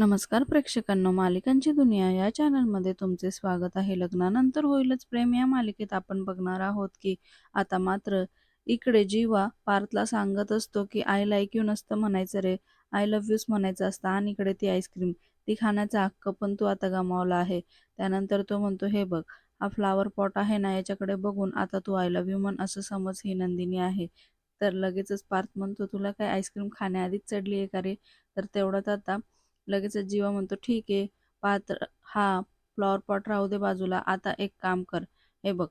नमस्कार प्रेक्षकांनो मालिकांची दुनिया या चॅनलमध्ये तुमचे स्वागत आहे. लग्नानंतर होईलच प्रेम या मालिकेत आपण बघणार आहोत की आता मात्र इकडे जीवा पार्थला सांगत असतो की आय लाईक यू नसतं म्हणायचं रे. आय लव्ह यूच म्हणायचं असतं आणि इकडे ती आईस्क्रीम ती खाण्याचा हक्क पण तू आता गमावला आहे. त्यानंतर तो म्हणतो हे बघ हा फ्लावर पॉट आहे ना याच्याकडे बघून आता तू आय लव्ह यू म्हण असं समज ही नंदिनी आहे. तर लगेचच पार्थ म्हणतो तुला काय आईस्क्रीम खाण्याआधीच चढली आहे का रे? तर तेवढ्यात आता लगेचच जीवा म्हणतो ठीक आहे पात्र हा फ्लॉवर पॉट राहू दे बाजूला आता एक काम कर. हे बघ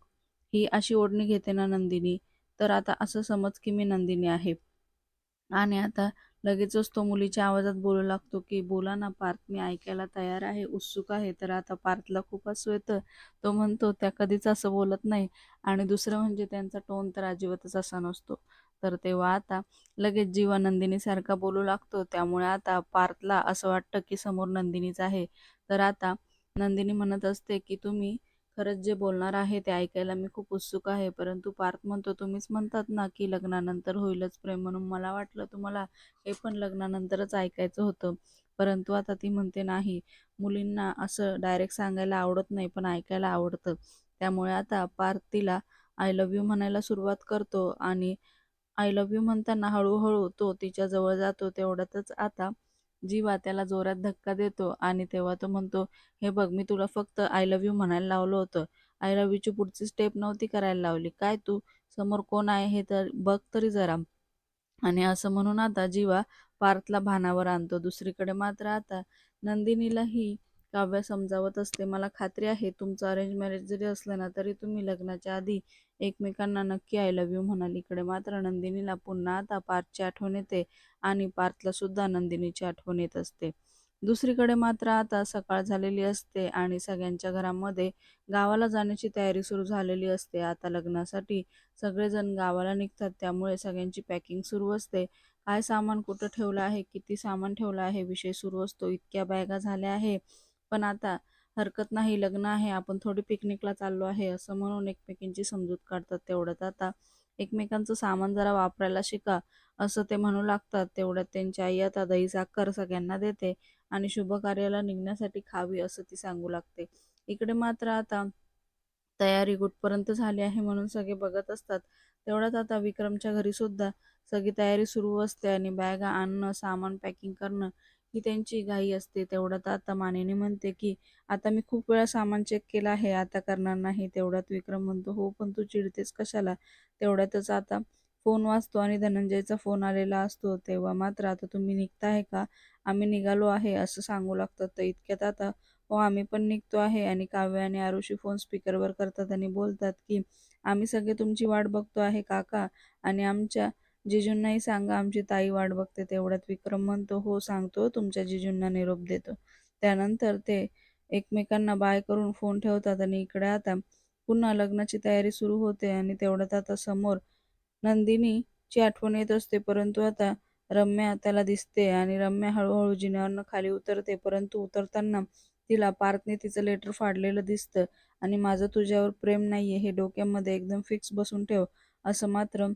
ही अशी ओढणी घेते ना नंदिनी तर आता असं समज की मी नंदिनी आहे. आणि आता लगेचच तो मुलीच्या आवाजात बोलू लागतो की बोला ना पार्थ मी ऐकायला तयार आहे उत्सुक आहे तर आता पार्थला खूप असू येतं. तो म्हणतो त्या कधीच असं बोलत नाही. आणि दुसरं म्हणजे त्यांचा टोन तर अजिबातच असा नसतो. तर तेव्हा आता लगेच जीवा नंदिनीसारखा बोलू लागतो. त्यामुळे आता पार्थला असं वाटतं की समोर नंदिनीच आहे. तर आता नंदिनी म्हणत असते की तुम्ही खरंच जे बोलणार आहे ते ऐकायला मी खूप उत्सुक आहे. परंतु पार्थ म्हणतो तुम्हीच म्हणतात ना की लग्नानंतर होईलच प्रेम म्हणून. मला वाटलं तुम्हाला हे पण लग्नानंतरच ऐकायचं होतं. परंतु आता ती म्हणते नाही मुलींना असं डायरेक्ट सांगायला आवडत नाही पण ऐकायला आवडतं. त्यामुळे आता पार्थ तिला आय लव्ह यू म्हणायला सुरुवात करतो आणि आय लव्ह यू म्हणताना हळूहळू तो तिच्या जवळ जातो. तेवढ्यातच आता जीवा त्याला जोरात धक्का देतो आणि तेव्हा तो म्हणतो हे बघ मी तुला फक्त आय लव्ह यू म्हणायला लावलं होतं. आय लव्ह यूची पुढची स्टेप नव्हती करायला लावली. काय तू? समोर कोण आहे हे तर बघ तरी जरा. आणि असं म्हणून आता जीवा पार्थला भानावर आणतो. दुसरीकडे मात्र आता नंदिनीलाही काव्य समजावत असते. मला खात्री आहे तुमचं अरेंज मॅरेज जरी असलं ना तरी तुम्ही लग्नाच्या आधी एकमेकांना नक्की आय लव्ह यू म्हणाल. इकडे मात्र नंदिनीला पुन्हा आता पार्थची आठवण येते आणि पार्थला सुद्धा नंदिनीची आठवण येत असते. दुसरीकडे मात्र आता सकाळ झालेली असते आणि सगळ्यांच्या घरामध्ये गावाला जाण्याची तयारी सुरू झालेली असते. आता लग्नासाठी सगळेजण गावाला निघतात त्यामुळे सगळ्यांची पॅकिंग सुरू असते. काय सामान कुठं ठेवलं आहे किती सामान ठेवलं आहे विषय सुरू असतो इतक्या बॅगा झाल्या आहे. पण आता हरकत नाही लग्न आहे आपण थोडी पिकनिकला चाललो आहे असं म्हणून एकमेकींची समजूत काढतात तेवढ्यात. आता एकमेकांचं सामान जरा वापरायला शिका असं ते म्हणू लागतात. तेवढ्यात त्यांची आई आता दही साखर सगळ्यांना देते आणि शुभ कार्याला निघण्यासाठी खावी असं ती सांगू लागते. इकडे मात्र आता तयारी कुठपर्यंत झाली आहे म्हणून सगळे बघत असतात. तेवढ्यात आता विक्रमच्या घरी सुद्धा सगळी तयारी सुरू असते आणि बॅगा आणणं सामान पॅकिंग करणं ही त्यांची घाई असते तेवढ्यात आता मानेने म्हणते की आता मी खूप वेळा सामान चेक केलं आहे आता करणार नाही तेवढ्यात विक्रम म्हणतो हो पण तू चिडतेस कशाला? तेवढ्यातच आता फोन वाजतो आणि धनंजयचा फोन आलेला असतो तेव्हा मात्र आता तुम्ही निघताय का? आम्ही निघालो आहे असं सांगू लागतात तर इतक्यात आता हो आम्ही पण निघतो आहे. आणि काव्य आणि आरुषी फोन स्पीकरवर करतात आणि बोलतात की आम्ही सगळे तुमची वाट बघतो आहे काका. आणि आमच्या जिजूंनाही सांगा आमची ताई वाट बघते तेवढ्यात विक्रम म्हणतो हो सांगतो तुमच्या जिजूंना निरोप देतो. त्यानंतर ते एकमेकांना बाय करून फोन ठेवतात आणि इकडे आता पुन्हा लग्नाची तयारी सुरू होते आणि तेवढ्यात आता समोर नंदिनीची आठवण येत असते परंतु आता रम्या त्याला दिसते आणि रम्या हळूहळू जिन्यावरनं खाली उतरते परंतु उतरताना तिला पार्थने तिचं लेटर फाडलेलं दिसतं आणि माझं तुझ्यावर प्रेम नाहीये हे डोक्यामध्ये एकदम फिक्स बसून ठेव असं मात्र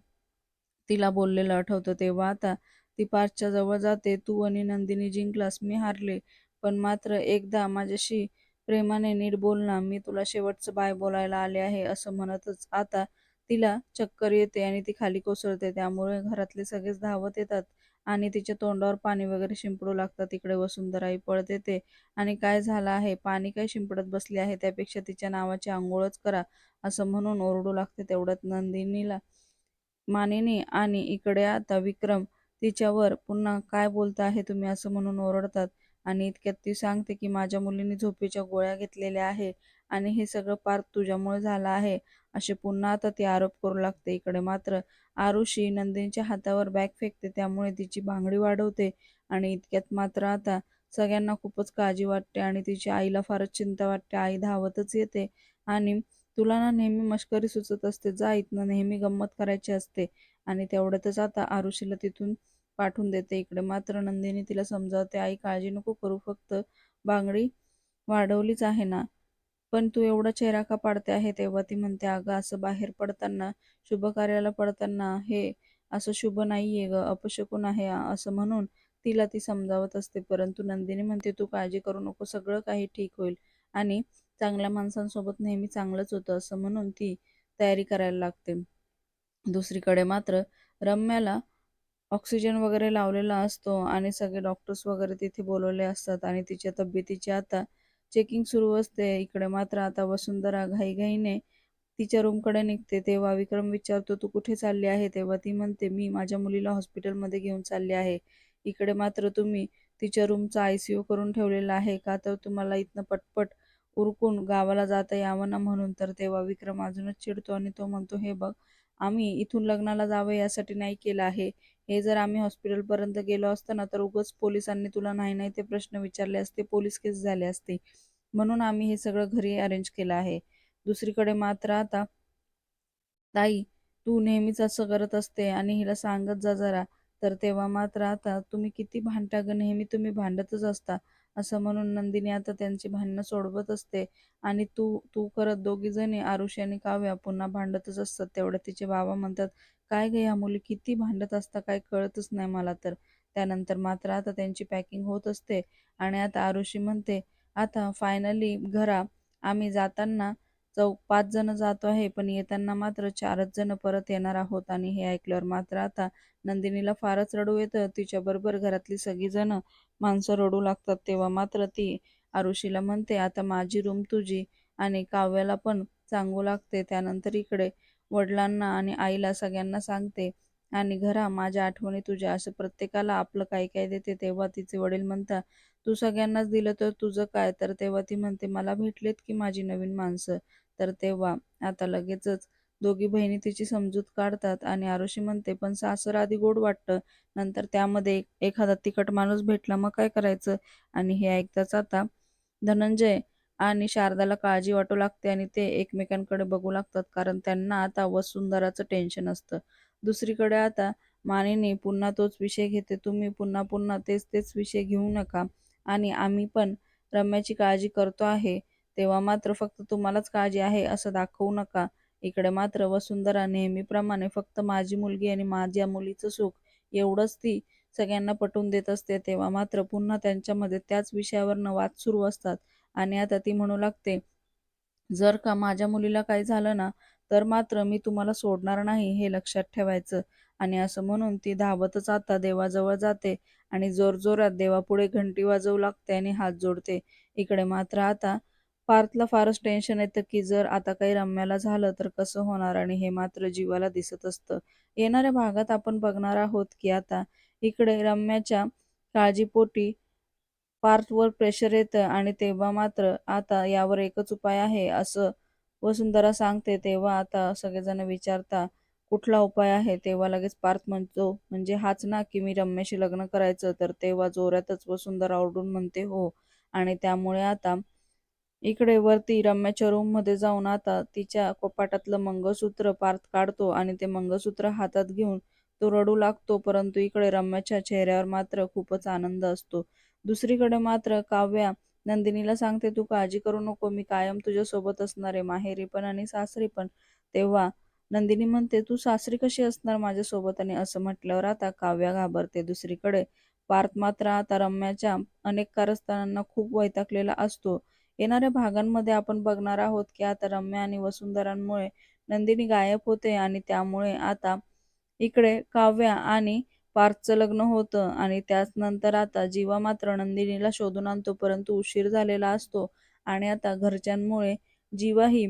तिला बोललेलं आठवतं तेव्हा. आता ती पार्थच्या जवळ जाते. तू आणि नंदिनी जिंकलास. मी हारले. पण मात्र एकदा माझ्याशी प्रेमाने नीट बोल ना. मी तुला शेवटचं बाय बोलायला आले आहे असं म्हणतच आता तिला चक्कर येते आणि ती खाली कोसळते. त्यामुळे घरातले सगळेच धावत येतात आणि तिच्या तोंडावर पाणी वगैरे शिंपडू लागतात. तिकडे वसुंधराई पळत येते आणि काय झालं आहे? पाणी काय शिंपडत बसली आहे? त्यापेक्षा तिच्या नावाची आंघोळच करा असं म्हणून ओरडू लागते तेवढ्यात नंदिनीला. मानिनी आणि इकडे आता विक्रम तिच्यावर पुन्हा काय बोलता आहे तुम्ही असं म्हणून ओरडतात. आणि इतक्यात ती सांगते की माझ्या मुलीने झोपेच्या गोळ्या घेतलेल्या आहे आणि हे सगळं पार तुझ्यामुळे झालं आहे. असे पुन्हा आता ती आरोप करू लागते इकडे. मात्र आरुषी नंदिनीच्या हातावर बॅग फेकते त्यामुळे तिची भांगडी वाढवते आणि इतक्यात मात्र आता सगळ्यांना खूपच काळजी वाटते आणि तिच्या आईला फारच चिंता वाटते. आई धावतच येते आणि तुला ना नेहमी मश्करी सुचत असते जा इथनं नेहमी गंमत करायची असते आणि तेवढ्यातच आता आरुषीला तिथून पाठवून देते इकडे. मात्र नंदिनी तिला समजावते आई काळजी नको करू फक्त बांगडी वाढवलीच आहे ना. पण तू एवढा चेहरा का पाडते आहे? तेव्हा ती म्हणते अगं असं बाहेर पडताना शुभ कार्याला पडताना हे असं शुभ नाहीये ग अपशकून आहे असं म्हणून तिला ती समजावत असते. परंतु नंदिनी म्हणते तू काळजी करू नको सगळं काही ठीक होईल. आणि चांगल्या माणसांसोबत नेहमी चांगलंच होतं असं म्हणून ती तयारी करायला लागते. दुसरीकडे मात्र रम्याला ऑक्सिजन वगैरे लावलेला असतो आणि सगळे डॉक्टर्स वगैरे तिथे बोलवले असतात आणि तिच्या तब्येतीची आता चेकिंग सुरू असते. इकडे मात्र आता वसुंधरा घाईघाईने तिच्या रूमकडे निघते. तेव्हा विक्रम विचारतो तू कुठे चालली आहे? तेव्हा ती म्हणते मी माझ्या मुलीला हॉस्पिटलमध्ये घेऊन चालली आहे. इकडे मात्र तुम्ही तिच्या रूमचा आय सी यू करून ठेवलेला आहे. का तर तुम्हाला इथनं पटपट उरकून गावाला जाता यावं ना म्हणून. तर तेव्हा विक्रम अजूनच चिडतो आणि तो म्हणतो हे बघ आम्ही इथून लग्नाला जावं यासाठी नाही केलं आहे. हे जर आम्ही हॉस्पिटलपर्यंत गेलो असतो ना तर उगाच पोलिसांनी तुला नाही नाही ते प्रश्न विचारले असते पोलीस केस झाले असते. म्हणून आम्ही हे सगळं घरी अरेंज केलं आहे. दुसरीकडे मात्र आता ताई तू नेहमीच असं करत असते आणि हिला सांगत जा जरा. तर तेव्हा मात्र आता तुम्ही किती भांडता ग नेहमी तुम्ही भांडतच असता. असं म्हणून नंदिनी आता त्यांची भांडणं सोडवत असते. आणि तू तू करत दोघी जणी आरुषी आणि काव्या पुन्हा भांडतच असतात. तेवढ्या तिचे बाबा म्हणतात काय ग या मुली किती भांडत असता काय कळतच नाही मला तर. त्यानंतर मात्र आता त्यांची पॅकिंग होत असते. आणि आता आरुषी म्हणते आता फायनली घरा आम्ही जाताना चौक पाच जण जातो आहे पण येताना मात्र चारच जण परत येणार आहोत आणि हे ऐकल्यावर मात्र आता नंदिनीला फारच रडू येतं. तिच्याबरोबर घरातली सगळीजण माणसं रडू लागतात. तेव्हा मात्र ती आरुषीला म्हणते आता माझी रूम तुझी आणि काव्याला पण सांगू लागते. त्यानंतर इकडे वडिलांना आणि आईला सगळ्यांना सांगते. आणि घरा माझ्या आठवणी तुझ्या. असं प्रत्येकाला आपलं काय काय देते तेव्हा तिचे वडील म्हणतात तू सगळ्यांनाच दिलं तर तुझं काय? तर तेव्हा ती म्हणते मला भेटलेत की माझी नवीन माणसं? तर तेव्हा आता लगेचच दोघी बहिणी तिची समजूत काढतात आणि आरुषी म्हणते पण सासर आधी गोड वाटतं. नंतर त्यामध्ये एखादा तिखट माणूस भेटला मग काय करायचं? आणि हे ऐकताच आता धनंजय आणि शारदाला काळजी वाटू लागते आणि ते एकमेकांकडे बघू लागतात कारण त्यांना आता वसुंधराचं टेन्शन असतं. दुसरीकडे आता मानेने पुन्हा तोच विषय घेते. तुम्ही पुन्हा पुन्हा तेच तेच विषय घेऊ नका. आणि आम्ही पण रम्याची काळजी करतो आहे. तेव्हा मात्र फक्त तुम्हालाच काळजी आहे असं दाखवू नका. इकडे मात्र वसुंधरा नेहमीप्रमाणे फक्त माझी मुलगी आणि माझ्या मुलीचं सुख एवढंच ती सगळ्यांना पटवून देत असते. तेव्हा मात्र पुन्हा त्यांच्यामध्ये त्याच विषयावरनं वाद सुरू असतात. आणि आता ती म्हणू लागते जर का माझ्या मुलीला काही झालं ना तर मात्र मी तुम्हाला सोडणार नाही हे लक्षात ठेवायचं. आणि असं म्हणून ती धावतच आता देवाजवळ जाते आणि जोरजोरात देवापुढे घंटी वाजवू लागते आणि हात जोडते. इकडे मात्र आता पार्थला फारच टेन्शन येतं की जर आता काही रम्याला झालं तर कसं होणार आणि हे मात्र जीवाला दिसत असतं. येणाऱ्या भागात आपण बघणार आहोत की आता इकडे रम्याच्या काळजीपोटी पार्थवर प्रेशर येतं आणि तेव्हा मात्र आता यावर एकच उपाय आहे असं वसुंधरा सांगते. तेव्हा आता सगळेजण विचारता कुठला उपाय आहे? तेव्हा लगेच पार्थ म्हणतो म्हणजे हाच ना की मी रम्याशी लग्न करायचं तर तेव्हा जोरातच वसुंधरा ओरडून म्हणते हो. आणि त्यामुळे आता इकडे वरती रम्याच्या रूममध्ये जाऊन आता तिच्या कपाटातलं मंगळसूत्र पार्थ काढतो आणि ते मंगळसूत्र हातात घेऊन तो रडू लागतो परंतु इकडे रम्याच्या चेहऱ्यावर मात्र खूपच आनंद असतो. दुसरीकडे मात्र काव्या नंदिनीला सांगते तू काळजी करू नको मी कायम तुझ्या सोबत असणार आहे. माहेरी पण आणि सासरी पण. तेव्हा नंदिनी म्हणते तू सासरी कशी असणार माझ्यासोबत? आणि असं म्हटल्यावर आता काव्या घाबरते. दुसरीकडे पार्थ मात्र आता रम्याच्या अनेक कारस्थानांना खूप वैतागलेला असतो. येणाऱ्या भागांमध्ये आपण बघणार आहोत की आता रम्या आणि वसुंधरांमुळे नंदिनी गायब होते आणि त्यामुळे आता इकडे काव्या आणि पार्थचं लग्न होतं आणि त्याच नंतर आता जीवा मात्र नंदिनीला शोधून आणतो परंतु उशीर झालेला असतो आणि आता घरच्यांमुळे जीवाही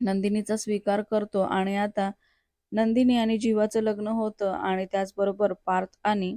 नंदिनीचा स्वीकार करतो आणि आता नंदिनी आणि जीवाचं लग्न होतं आणि त्याचबरोबर पार्थ आणि